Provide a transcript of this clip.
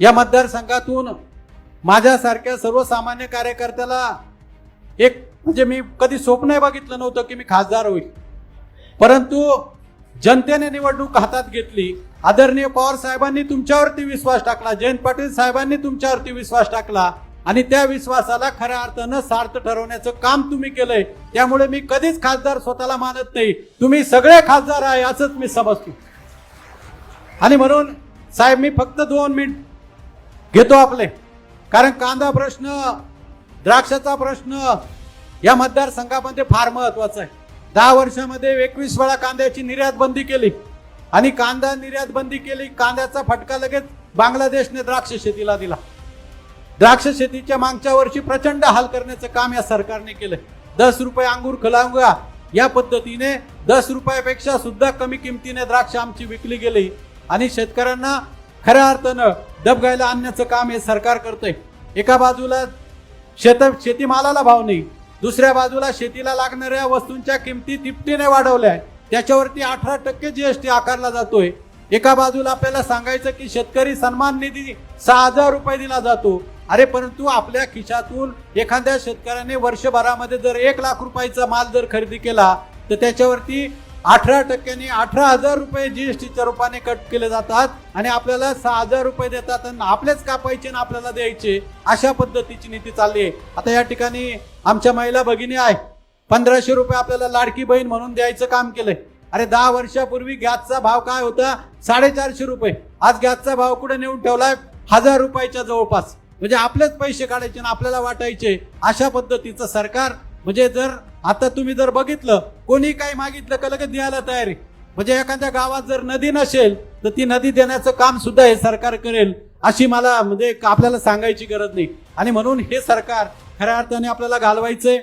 या मतदारसंघातून माझ्यासारख्या सर्वसामान्य कार्यकर्त्याला एक म्हणजे मी कधी स्वप्न बघितलं नव्हतं की मी खासदार होईल. परंतु जनतेने निवडणूक हातात घेतली. आदरणीय पवार साहेबांनी तुमच्यावरती विश्वास टाकला. जयंत पाटील साहेबांनी तुमच्यावरती विश्वास टाकला. आणि त्या विश्वासाला खऱ्या अर्थानं सार्थ ठरवण्याचं काम तुम्ही केलंय. त्यामुळे मी कधीच खासदार स्वतःला मानत नाही. तुम्ही सगळे खासदार आहे असंच मी समजतो. आणि म्हणून साहेब मी फक्त दोन मिनिट घेतो आपले. कारण कांदा प्रश्न द्राक्षाचा प्रश्न या मतदारसंघामध्ये फार महत्त्वाचा आहे. दहा वर्षामध्ये एकवीस वेळा कांद्याची निर्यात बंदी केली. आणि कांदा निर्यात बंदी केली कांद्याचा फटका लगेच बांगलादेशने द्राक्ष शेतीला दिला. द्राक्ष शेतीच्या मागच्या वर्षी प्रचंड हाल करण्याचं काम या सरकारने केलं दस रुपये अंगूर खलांगा या पद्धतीने दस रुपयापेक्षा सुद्धा कमी किमतीने द्राक्ष आमची विकली गेली. आणि शेतकऱ्यांना खऱ्या अर्थानं दबगायला आणण्याचं काम हे सरकार करतंय. एका बाजूला शेत शेतीमालाला भाव नाही दुसऱ्या बाजूला शेतीला लागणाऱ्या वस्तूंच्या किमती तिपटीने वाढवल्या त्याच्यावरती अठरा टक्के जीएसटी आकारला जातोय. एका बाजूला आपल्याला सांगायचं की शेतकरी सन्मान निधी सहा हजार रुपये दिला जातो. अरे परंतु आपल्या खिशातून एखाद्या शेतकऱ्याने वर्षभरामध्ये जर एक लाख रुपयाचा माल जर खरेदी केला तर त्याच्यावरती अठरा टक्क्यांनी अठरा हजार रुपये जीएसटीच्या रूपाने कट केले जातात आणि आपल्याला सहा हजार रुपये देतात आणि आपलेच कापायचे आणि आपल्याला द्यायचे अशा पद्धतीची नीती चालली आहे. आता या ठिकाणी आमच्या महिला भगिनी आहे. पंधराशे रुपये आपल्याला लाडकी बहीण म्हणून द्यायचं काम केलंय. अरे दहा वर्षापूर्वी गॅसचा भाव काय होता? साडेचारशे रुपये. आज गॅसचा भाव कुठे नेऊन ठेवलाय? हजार रुपयाच्या जवळपास. म्हणजे आपलेच पैसे काढायचे आणि आपल्याला वाटायचे. अशा पद्धतीचं सरकार म्हणजे जर आता तुम्ही जर बघितलं कोणी काही मागितलं का लगेच द्यायला तयार आहे? म्हणजे एखाद्या गावात जर नदी नसेल तर ती नदी देण्याचं काम सुद्धा हे सरकार करेल अशी मला म्हणजे आपल्याला सांगायची गरज नाही. आणि म्हणून हे सरकार खऱ्या अर्थाने आपल्याला घालवायचंय.